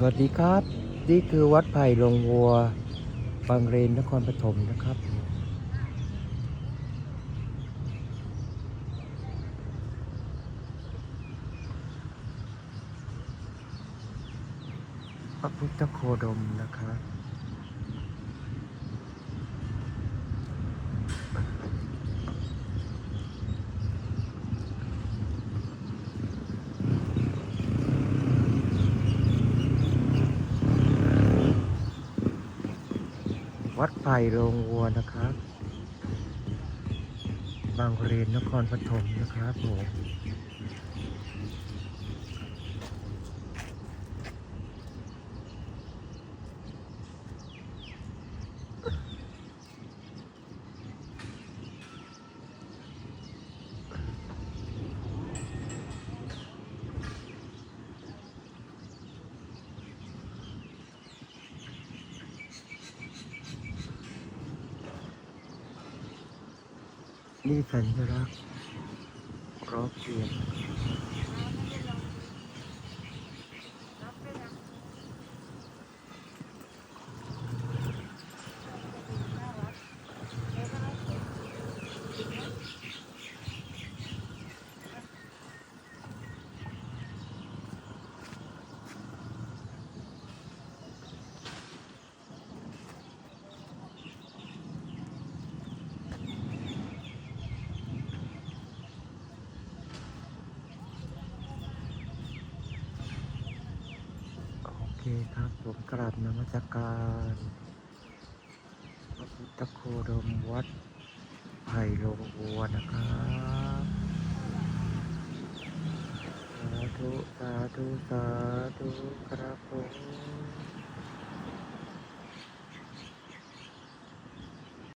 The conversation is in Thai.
สวัสดีครับ นี่คือวัดไผ่ลงวัว บางเรนนครปฐมนะครับ พระพุทธโคดมนะครับ วัดไผ่โรงวัวนะครับ บางเรนนครปฐมนะครับผม นี่สัญลักษณ์รอบเปลี่ยนโอเคครับผมกราบนมัสการพระพุทธโคดมวัดไผ่โรงวัวนะครับสาธุสาธุสาธุครับผม